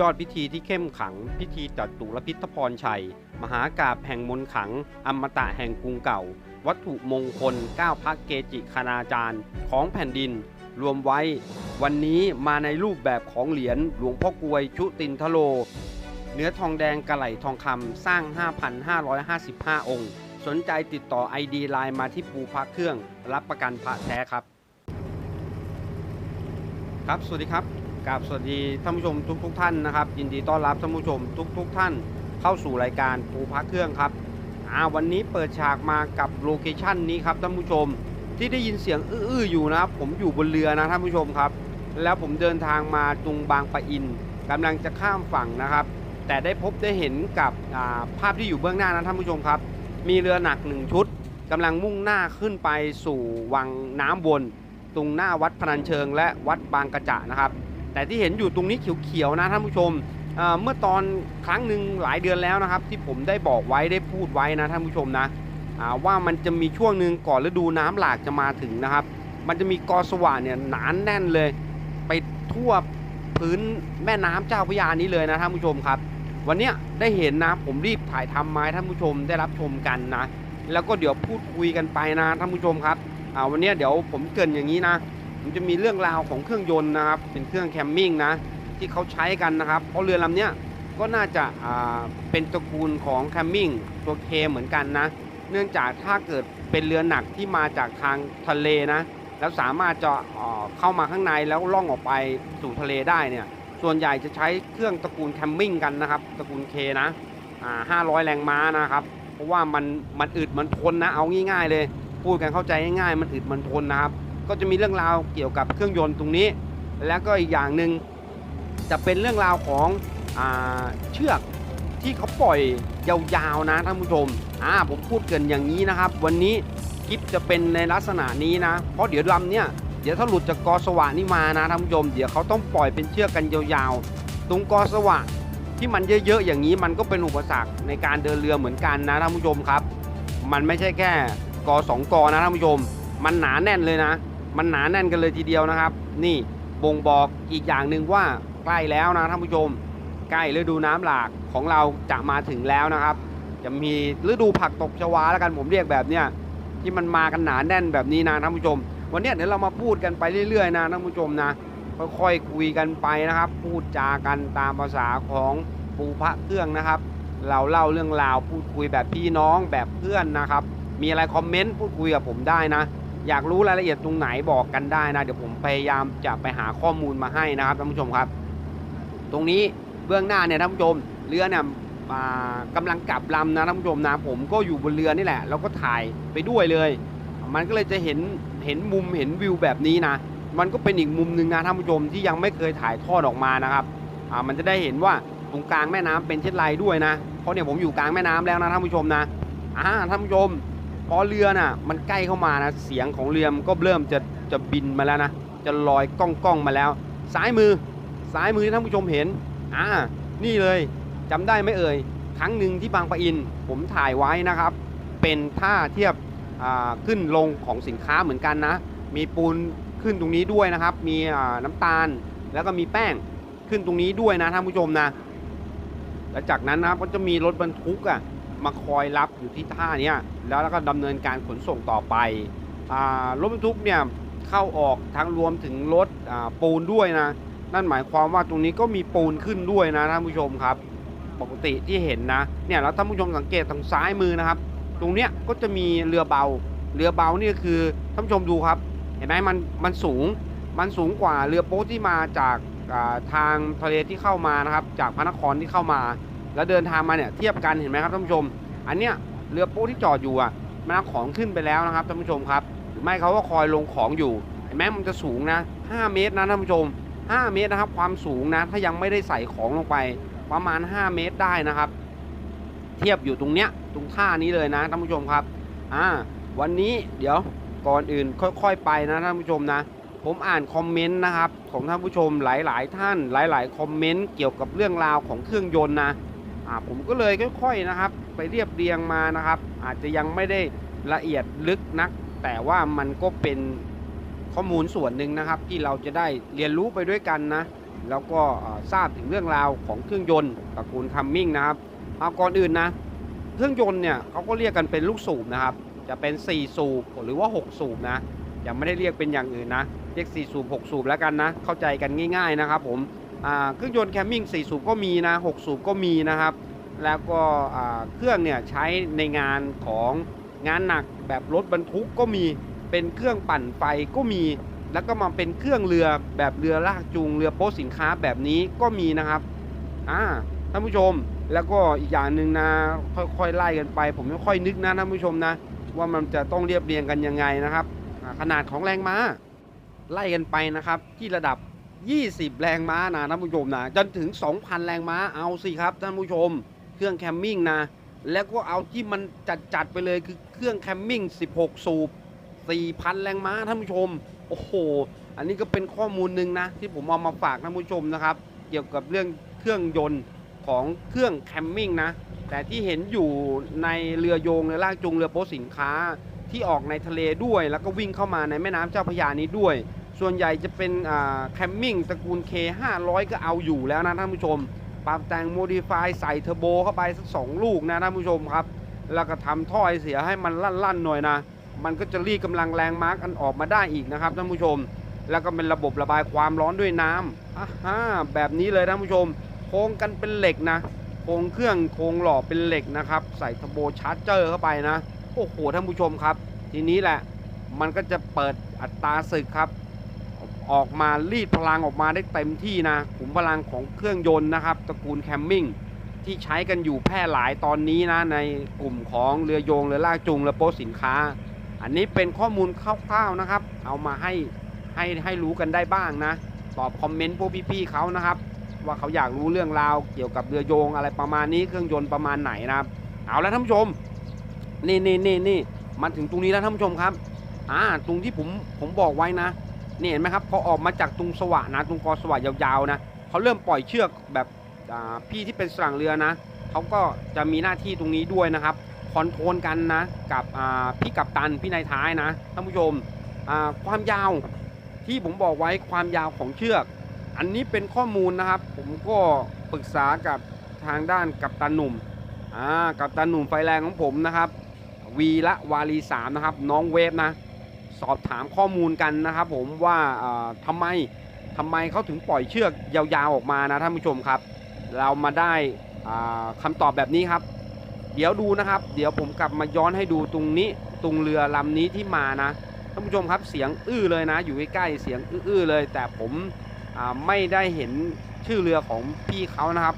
ยอดพิธีที่เข้มขัง พิธีจัตุรพิทพรชัย มหากาบแห่งมนขัง อมตะแห่งกรุงเก่า วัตถุมงคล9พักเกจิคณาจารย์ของแผ่นดิน รวมไว้ วันนี้มาในรูปแบบของเหรียญหลวงพ่อกลวยชุตินทโล เนื้อทองแดงกระไหลทองคำสร้าง 5,555 องค์ สนใจติดต่อ ID ไลน์มาที่ปูพระเครื่อง รับประกันพระแท้ครับ ครับสวัสดีครับ กราบสวัสดีท่านผู้ชมทุกทท่านนะครับ ยินดีต้อนรับท่านผู้ชมทุกทท่านเข้าสู่รายการปูพระเครื่องครับอ่าวันนี้เปิดฉากมากับโลเคชั่นนี้ครับท่านผู้ชมที่ได้ยินเสียงอื้อๆอยู่นะครับผมอยู่บนเรือนะท่านผู้ชมครับ แล้วผมเดินทางมาตรงบางปะอินกำลังจะข้ามฝั่งนะครับ แต่ได้พบได้เห็นกับาภาพที่อยู่เบื้องหน้านะท่านผู้ชมครับ มีเรือหนักหนึ่งชุดกำลังมุ่งหน้าขึ้นไปสู่วังน้ำวนตรงหน้าวัดพนัญเชิงและวัดบางกระจะนะครับ แต่ที่เห็นอยู่ตรงนี้เขียวๆนะท่านผู้ชมเมื่อตอนครั้งหนึ่งหลายเดือนแล้วนะครับ ที่ผมได้บอกไว้ได้พูดไว้นะท่านผู้ชมนะว่ามันจะมีช่วงหนึ่งก่อนฤดูน้ำหลากจะมาถึงนะครับ มันจะมีกอสว่านเนี่ยหนานแน่นเลย ไปทั่วพื้นแม่น้ำเจ้าพระยานี้เลยนะท่านผู้ชมครับ วันนี้ได้เห็นนะผมรีบถ่ายทำมาให้ท่านผู้ชมได้รับชมกันนะ แล้วก็เดี๋ยวพูดคุยกันไปนะท่านผู้ชมครับวันนี้เดี๋ยวผมเกินอย่างนี้นะ มันจะมีเรื่องราวของเครื่องยนต์นะครับ เป็นเครื่องแคมมิ่งนะที่เขาใช้กันนะครับ เพราะเรือลำเนี้ยก็น่าจะาเป็นตระกูลของแคมมิ่งตัวเคเหมือนกันนะ เนื่องจากถ้าเกิดเป็นเรือหนักที่มาจากทางทะเลนะ แล้วสามารถจะเเข้ามาข้างในแล้วล่องออกไปสู่ทะเลได้เนี่ย ส่วนใหญ่จะใช้เครื่องตระกูลแคมมิ่งกันนะครับตระกูลเคนะอ่า500แรงม้านะครับ เพราะว่ามันมันอึดมันทนนะ เอาง่ายๆเลย พูดกันเข้าใจง่ายๆมันอึดมันทนนะครับ ก็จะมีเรื่องราวเกี่ยวกับเครื่องยนต์ตรงนี้ แล้วก็อีกอย่างหนึ่งจะเป็นเรื่องราวของอเชือกที่เขาปล่อยยาวๆนะท่านผู้ชมอ่าผมพูดเกินอย่างนี้นะครับ วันนี้คลิปจะเป็นในลักษณะนี้นะ เพราะเดี๋ยวลำเนี่ยเดี๋ยวถ้าหลุดจากกอสว่านี่มานะท่านผู้ชมเดี๋ยวเขาต้องปล่อยเป็นเชือกกันยาวๆ ตรงกอสว่าที่มันเยอะๆอย่างนี้มันก็เป็นอุปสรรคในการเดินเรือเหมือนกันนะท่านผู้ชมครับ มันไม่ใช่แค่กอสองกอนะท่านผู้ชม มันหนาแน่นเลยนะ มันหนาแน่นกันเลยทีเดียวนะครับ นี่บ่งบอกอีกอย่างหนึ่งว่าใกล้แล้วนะท่านผู้ชม ใกล้ฤดูน้ำหลากของเราจะมาถึงแล้วนะครับ จะมีฤดูผักตบชวาแล้วกันผมเรียกแบบเนี้ยที่มันมากันหนาแน่นแบบนี้นะท่านผู้ชม วันนี้เดี๋ยวเรามาพูดกันไปเรื่อยๆนะท่านผู้ชมนะค่อยๆคุยกันไปนะครับ พูดจากันตามภาษาของปูพระเครื่องนะครับ เราเล่าเรื่องราวพูดคุยแบบพี่น้องแบบเพื่อนนะครับ มีอะไรคอมเมนต์พูดคุยกับผมได้นะ อยากรู้รายละเอียดตรงไหนบอกกันได้นะ เดี๋ยวผมพยายามจะไปหาข้อมูลมาให้นะครับท่านผู้ชมครับ ตรงนี้เบื้องหน้าเนี่ยท่านผู้ชมเรือเนี่ยกำลังกลับลำนะท่านผู้ชมนะผมก็อยู่บนเรือนี่แหละ แล้วก็ถ่ายไปด้วยเลย มันก็เลยจะเห็นเห็นมุมเห็นวิวแบบนี้นะมันก็เป็นอีกมุมหนึ่งนะท่านผู้ชมที่ยังไม่เคยถ่ายทอดออกมานะครับอ่ามันจะได้เห็นว่าตรงกลางแม่น้ำเป็นเช่นไรด้วยนะเพราะเนี่ยผมอยู่กลางแม่น้ำแล้วนะท่านผู้ชมนะอ่าท่านผู้ชม พอเรือน่ะ มันใกล้เข้ามานะ เสียงของเรือมันก็เริ่มจะจะบินมาแล้วนะ จะลอยก้องก้องมาแล้ว ซ้ายมือ ซ้ายมือที่ท่านผู้ชมเห็น อ่า นี่เลยจำได้ไหมเอ่ย ครั้งหนึ่งที่บางปะอิน ผมถ่ายไว้นะครับ เป็นท่าเทียบขึ้นลงของสินค้าเหมือนกันนะ มีปูนขึ้นตรงนี้ด้วยนะครับ มีน้ำตาล แล้วก็มีแป้งขึ้นตรงนี้ด้วยนะท่านผู้ชมนะ แล้วจากนั้นนะครับก็จะมีรถบรรทุกอะ มาคอยรับอยู่ที่ท่าเนี้ยแล้วก็ดำเนินการขนส่งต่อไปอ่ารถบรรทุกเนี่ยเข้าออกทั้งรวมถึงรถอ่าปูนด้วยนะ นั่นหมายความว่าตรงนี้ก็มีปูนขึ้นด้วยนะท่านผู้ชมครับ ปกติที่เห็นนะเนี่ยแล้วท่านผู้ชมสังเกตทางซ้ายมือนะครับ ตรงเนี้ยก็จะมีเรือเบา เรือเบานี่คือท่านผู้ชมดูครับ เห็นไหมมันมันสูงมันสูงกว่าเรือโป๊ที่มาจากทางทะเลที่เข้ามานะครับ จากพระนครที่เข้ามา แล้วเดินทางมาเนี่ยเทียบกันเห็นไหมครับท่านผู้ชม อันเนี้ยเรือโป๊ที่จอดอยู่อะมันเอาของขึ้นไปแล้วนะครับท่านผู้ชมครับหรือไม่เขาก็คอยลงของอยู่เห็นไหมมันจะสูงนะ 5 เมตรนะท่านผู้ชม 5 เมตรนะครับ ความสูงนะถ้ายังไม่ได้ใส่ของลงไป ประมาณ 5 เมตรได้นะครับ เทียบอยู่ตรงเนี้ยตรงท่านี้เลยนะท่านผู้ชมครับอ่าวันนี้เดี๋ยวก่อนอื่นค่อย ๆ ไปนะท่านผู้ชมนะ ผมอ่านคอมเมนต์นะครับของท่านผู้ชมหลาย ๆ ท่านหลาย ๆ คอมเมนต์เกี่ยวกับเรื่องราวของเครื่องยนต์นะ ผมก็เลยค่อย ๆนะครับ ไปเรียบเรียงมานะครับ อาจจะยังไม่ได้ละเอียดลึกนัก แต่ว่ามันก็เป็นข้อมูลส่วนหนึ่งนะครับ ที่เราจะได้เรียนรู้ไปด้วยกันนะ แล้วก็ทราบถึงเรื่องราวของเครื่องยนต์ตระกูลคัมมิ่งนะครับเอาก่อนอื่นนะ เครื่องยนต์เนี่ยเขาก็เรียกกันเป็นลูกสูบนะครับ จะเป็น 4 สูบหรือว่า 6 สูบนะยังไม่ได้เรียกเป็นอย่างอื่นนะ เรียก 4 สูบ 6 สูบแล้วกันนะ เข้าใจกันง่าย ๆนะครับผม เครื่องยนต์แคมมิ่ง4สูบก็มีนะ6สูบก็มีนะครับ แล้วก็เครื่องเนี่ยใช้ในงานของงานหนักแบบรถบรรทุกก็มีเป็นเครื่องปั่นไฟก็มี แล้วก็มาเป็นเครื่องเรือแบบเรือลากจูงเรือโป๊สินค้าแบบนี้ก็มีนะครับอ่าท่านผู้ชมแล้วก็อีกอย่างหนึ่งนะค่อยๆไล่กันไป ผมไม่ค่อยนึกนะท่านผู้ชมนะว่ามันจะต้องเรียบเรียงกันยังไงนะครับ ขนาดของแรงม้าไล่กันไปนะครับ ที่ระดับ 20 แรงม้านะท่านผู้ชมนะจนถึง 2,000 แรงม้าเอาสิครับท่านผู้ชม เครื่องแคมมิ่งนะ แล้วก็เอาที่มันจัดๆไปเลยคือเครื่องแคมมิ่ง 16 สูบ 4,000 แรงม้าท่านผู้ชม โอ้โห อันนี้ก็เป็นข้อมูลหนึ่งนะ ที่ผมเอามาฝากท่านผู้ชมนะครับ เกี่ยวกับเรื่องเครื่องยนต์ของเครื่องแคมมิ่งนะ แต่ที่เห็นอยู่ในเรือโยงเรือลากจูงเรือโป๊สินค้าที่ออกในทะเลด้วย แล้วก็วิ่งเข้ามาในแม่น้ำเจ้าพระยานี้ด้วย ส่วนใหญ่จะเป็นแคมมิ่งตระกูล K 500 ก็เอาอยู่แล้วนะท่านผู้ชม ปรับแต่งโมดิฟายใส่เทอร์โบเข้าไปสักสองลูกนะท่านผู้ชมครับ แล้วก็ทำท่อไอเสียให้มันลั่นๆหน่อยนะ มันก็จะรีดกำลังแรงมาร์กอันออกมาได้อีกนะครับท่านผู้ชม แล้วก็เป็นระบบระบายความร้อนด้วยน้ำอ่าฮะแบบนี้เลยท่านผู้ชม โครงกันเป็นเหล็กนะ โครงเครื่องโครงหล่อเป็นเหล็กนะครับ ใส่เทอร์โบชาร์จเจอร์เข้าไปนะ โอ้โหท่านผู้ชมครับ ทีนี้แหละ มันก็จะเปิดอัตราศึกครับ ออกมารีดพลังออกมาได้เต็มที่นะขุมพลังของเครื่องยนต์นะครับตระกูลแคมมิ่งที่ใช้กันอยู่แพร่หลายตอนนี้นะในกลุ่มของเรือโยงเรือลากจูงเรือโป๊สินค้า อันนี้เป็นข้อมูลคร่าวๆนะครับ เอามาให้ให้ให้รู้กันได้บ้างนะ ตอบคอมเมนต์พวกพี่ๆเขานะครับ ว่าเขาอยากรู้เรื่องราวเกี่ยวกับเรือโยงอะไรประมาณนี้เครื่องยนต์ประมาณไหนนะครับ เอาแล้วท่านผู้ชมนี่นี่นี่นี่มาถึงตรงนี้แล้วท่านผู้ชมครับอ่าตรงที่ผมผมบอกไว้นะ นี่เห็นไหมครับพอออกมาจากตรงสวะนะตรงกอสวะยาวๆนะเขาเริ่มปล่อยเชือกแบบพี่ที่เป็นสั่งเรือนะเขาก็จะมีหน้าที่ตรงนี้ด้วยนะครับคอนโทรลกันนะกับพี่กัปตันพี่นายท้ายนะท่านผู้ชมความยาวที่ผมบอกไว้ความยาวของเชือก อันนี้เป็นข้อมูลนะครับ ผมก็ปรึกษากับทางด้านกัปตันหนุ่มกัปตันหนุ่มไฟแรงของผมนะครับวีละวารีสามนะครับน้องเวฟนะ สอบถามข้อมูลกันนะครับ ผมว่าเอ่อทำไมทำไมเขาถึงปล่อยเชือกยาวๆออกมานะท่านผู้ชมครับ เรามาได้อ่าคำตอบแบบนี้ครับ เดี๋ยวดูนะครับ เดี๋ยวผมกลับมาย้อนให้ดูตรงนี้ตรงเรือลำนี้ที่มานะท่านผู้ชมครับเสียงอื้อเลยนะ อยู่ใกล้ๆเสียงอื้อๆเลย แต่ผมไม่ได้เห็นชื่อเรือของพี่เขานะครับ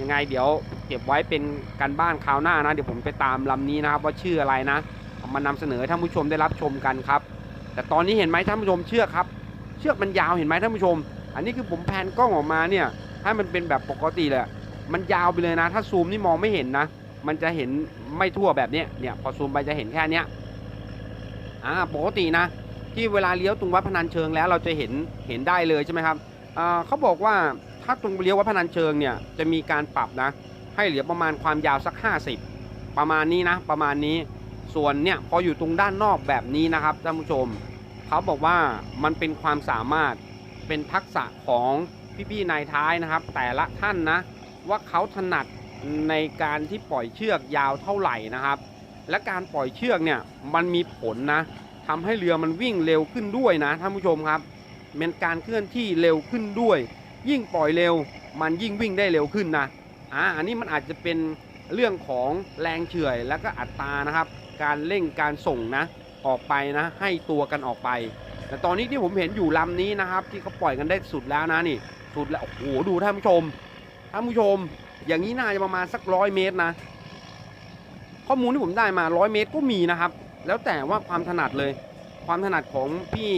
ยังไงเดี๋ยวเก็บไว้เป็นการบ้านคราวหน้านะ เดี๋ยวผมไปตามลำนี้นะครับว่าชื่ออะไรนะ มานำเสนอให้ท่านผู้ชมได้รับชมกันครับ แต่ตอนนี้เห็นไหมท่านผู้ชมเชือกครับ เชือกมันยาวเห็นไหมท่านผู้ชม อันนี้คือผมแพนกล้องออกมาเนี่ยให้มันเป็นแบบปกติเลยมันยาวไปเลยนะ ถ้าซูมนี่มองไม่เห็นนะ มันจะเห็นไม่ทั่วแบบนี้เนี่ยพอซูมไปจะเห็นแค่นี้อ่าปกตินะ ที่เวลาเลี้ยวตรงวัดพนัญเชิงแล้วเราจะเห็นเห็นได้เลยใช่ไหมครับอ่าเขาบอกว่าถ้าตรงเลี้ยววัดพนัญเชิงเนี่ยจะมีการปรับนะ ให้เหลือประมาณความยาวสัก 50 ประมาณนี้นะ ประมาณนี้ ส่วนเนี่ยพออยู่ตรงด้านนอกแบบนี้นะครับท่านผู้ชม เขาบอกว่ามันเป็นความสามารถเป็นทักษะของพี่ๆนายท้ายนะครับ แต่ละท่านนะว่าเขาถนัดในการที่ปล่อยเชือกยาวเท่าไหร่นะครับ และการปล่อยเชือกเนี่ยมันมีผลนะทำให้เรือมันวิ่งเร็วขึ้นด้วยนะท่านผู้ชมครับเป็นการเคลื่อนที่เร็วขึ้นด้วย ยิ่งปล่อยเร็ว มันยิ่งวิ่งได้เร็วขึ้นนะอ่าอันนี้มันอาจจะเป็นเรื่องของแรงเฉื่อยแล้วก็อัตรานะครับ การเร่งการส่งนะออกไปนะ ให้ตัวกันออกไป แต่ตอนนี้ที่ผมเห็นอยู่ลำนี้นะครับ ที่เขาปล่อยกันได้สุดแล้วนะนี่ สุดแล้วโอ้โหดูท่านผู้ชมท่านผู้ชม อย่างนี้น่าจะประมาณสักร้อยเมตรนะ ข้อมูลที่ผมได้มาร้อยเมตรก็มีนะครับ แล้วแต่ว่าความถนัดเลย ความถนัดของพี่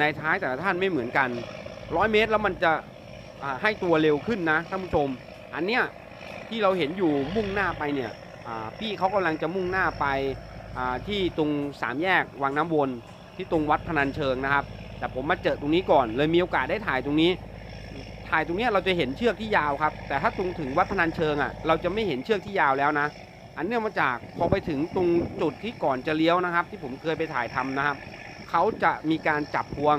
นายท้ายแต่ละท่านไม่เหมือนกันร้อยเมตรแล้วมันจะให้ตัวเร็วขึ้นนะท่านผู้ชม อันเนี้ยที่เราเห็นอยู่มุ่งหน้าไปเนี่ยพี่เขากำลังจะมุ่งหน้าไป ที่ตรงสามแยกวังน้ำวนที่ตรงวัดพนัญเชิงนะครับ แต่ผมมาเจอตรงนี้ก่อน เลยมีโอกาสได้ถ่ายตรงนี้ ถ่ายตรงนี้เราจะเห็นเชือกที่ยาวครับ แต่ถ้าตรงถึงวัดพนัญเชิงอะเราจะไม่เห็นเชือกที่ยาวแล้วนะ อันเนื่องมาจากพอไปถึงตรงจุดที่ก่อนจะเลี้ยวนะครับ ที่ผมเคยไปถ่ายทำนะครับเขาจะมีการจับพวง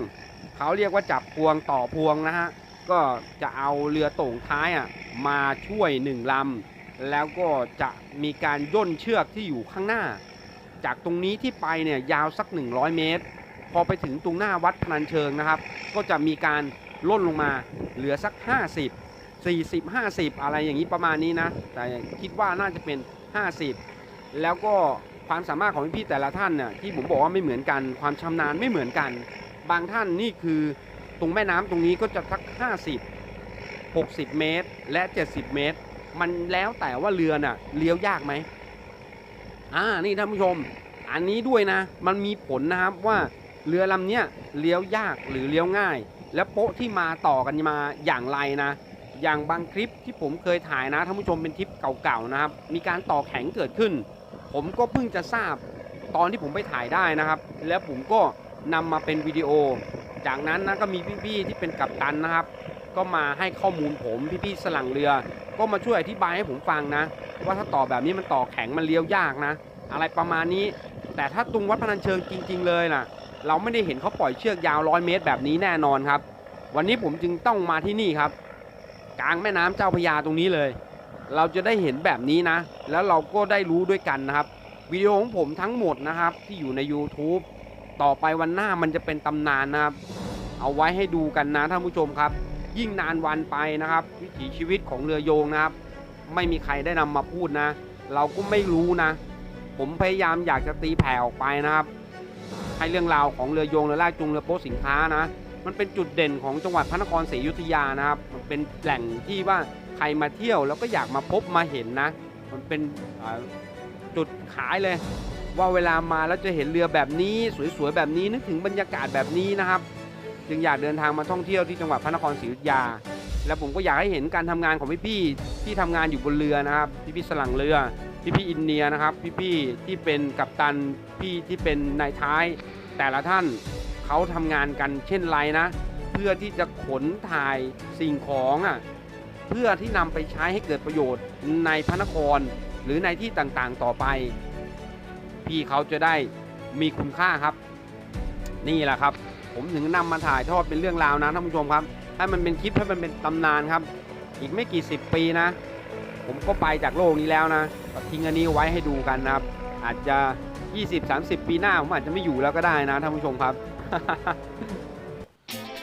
เขาเรียกว่าจับพวงต่อพวงนะฮะก็จะเอาเรือต่งท้ายอะมาช่วยหนึ่งลำแล้วก็จะมีการย่นเชือกที่อยู่ข้างหน้า จากตรงนี้ที่ไปเนี่ยยาวสัก 100 เมตร พอไปถึงตรงหน้าวัดพนัญเชิงนะครับ ก็จะมีการล่นลงมาเหลือสัก 50 40 50 อะไรอย่างนี้ประมาณนี้นะ แต่คิดว่าน่าจะเป็น 50 แล้วก็ความสามารถของพี่แต่ละท่านเนี่ยที่ผมบอกว่าไม่เหมือนกัน ความชำนาญไม่เหมือนกัน บางท่านนี่คือตรงแม่น้ำตรงนี้ก็จะสัก 50 60 เมตร และ 70 เมตร มันแล้วแต่ว่าเรือน่ะเลี้ยวยากไหม อ่านี่ท่านผู้ชม อันนี้ด้วยนะ มันมีผลนะครับว่าเรือลำเนี้ยเลี้ยวยากหรือเลี้ยวง่าย และโป๊ะที่มาต่อกันมาอย่างไรนะ อย่างบางคลิปที่ผมเคยถ่ายนะท่านผู้ชมเป็นคลิปเก่าๆนะครับ มีการต่อแข็งเกิดขึ้น ผมก็เพิ่งจะทราบตอนที่ผมไปถ่ายได้นะครับ แล้วผมก็นำมาเป็นวิดีโอ จากนั้นนะก็มีพี่ๆที่เป็นกัปตันนะครับ ก็มาให้ข้อมูลผมพี่ๆสลังเรือ ก็มาช่วยอธิบายให้ผมฟังนะ ว่าถ้าต่อแบบนี้มันต่อแข็งมันเลี้ยวยากนะ อะไรประมาณนี้ แต่ถ้าตรงวัดพนัญเชิงจริง ๆ เลยนะเราไม่ได้เห็นเขาปล่อยเชือกยาวร้อยเมตรแบบนี้แน่นอนครับ วันนี้ผมจึงต้องมาที่นี่ครับ กลางแม่น้ำเจ้าพยาตรงนี้เลย เราจะได้เห็นแบบนี้นะ แล้วเราก็ได้รู้ด้วยกันนะครับวิดีโอของผมทั้งหมดนะครับ ที่อยู่ใน YouTube ต่อไปวันหน้ามันจะเป็นตำนานนะครับ เอาไว้ให้ดูกันนะท่านผู้ชมครับ ยิ่งนานวันไปนะครับ วิถีชีวิตของเรือโยงนะครับ ไม่มีใครได้นำมาพูดนะ เราก็ไม่รู้นะ ผมพยายามอยากจะตีแผ่ออกไปนะครับให้เรื่องราวของเรือโยงเรือลากจูงเรือโป๊สินค้านะ มันเป็นจุดเด่นของจังหวัดพระนครศรีอยุธยานะครับ มันเป็นแหล่งที่ว่าใครมาเที่ยวแล้วก็อยากมาพบมาเห็นนะ มันเป็นจุดขายเลย ว่าเวลามาแล้วจะเห็นเรือแบบนี้ สวยๆแบบนี้นึกถึงบรรยากาศแบบนี้นะครับ จึงอยากเดินทางมาท่องเที่ยวที่จังหวัดพระนครศรีอยุธยา และผมก็อยากให้เห็นการทำงานของพี่ๆที่ทำงานอยู่บนเรือนะครับพี่ๆสลังเรือพี่ๆอินเนียนะครับ พี่ๆที่เป็นกัปตันพี่ที่เป็นนายท้าย แต่ละท่านเขาทำงานกันเช่นไรนะ เพื่อที่จะขนถ่ายสิ่งของอะเพื่อที่นำไปใช้ให้เกิดประโยชน์ในพระนครหรือในที่ต่างๆต่อไป พี่เขาจะได้มีคุณค่าครับ นี่แหละครับ ผมถึงนำมาถ่ายทอดเป็นเรื่องราวนะท่านผู้ชมครับ ให้มันเป็นคลิปให้มันเป็นตำนานครับ อีกไม่กี่สิบปีนะ ผมก็ไปจากโลกนี้แล้วนะทิ้งอันนี้ไว้ให้ดูกันนะครับ อาจจะ 20-30 ปีหน้าผมอาจจะไม่อยู่แล้วก็ได้นะท่านผู้ชมครับ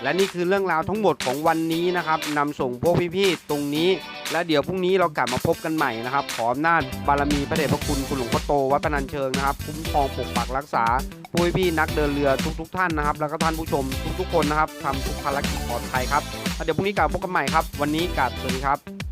และนี่คือเรื่องราวทั้งหมดของวันนี้นะครับนำส่งพวกพี่ๆตรงนี้ และเดี๋ยวพรุ่งนี้เรากลับมาพบกันใหม่นะครับ ขออำนาจบารมีพระเดชพระคุณคุณหลวงพ่อโตวัดพนัญเชิงนะครับ คุ้มครองปกปักรักษาผู้พี่นักเดินเรือทุกๆท่านนะครับ แล้วก็ท่านผู้ชมทุกๆคนนะครับทำทุกภารกิจปลอดภัยครับแล้วเดี๋ยวพรุ่งนี้กลับพบกันใหม่ครับ วันนี้กลับสวัสดีครับ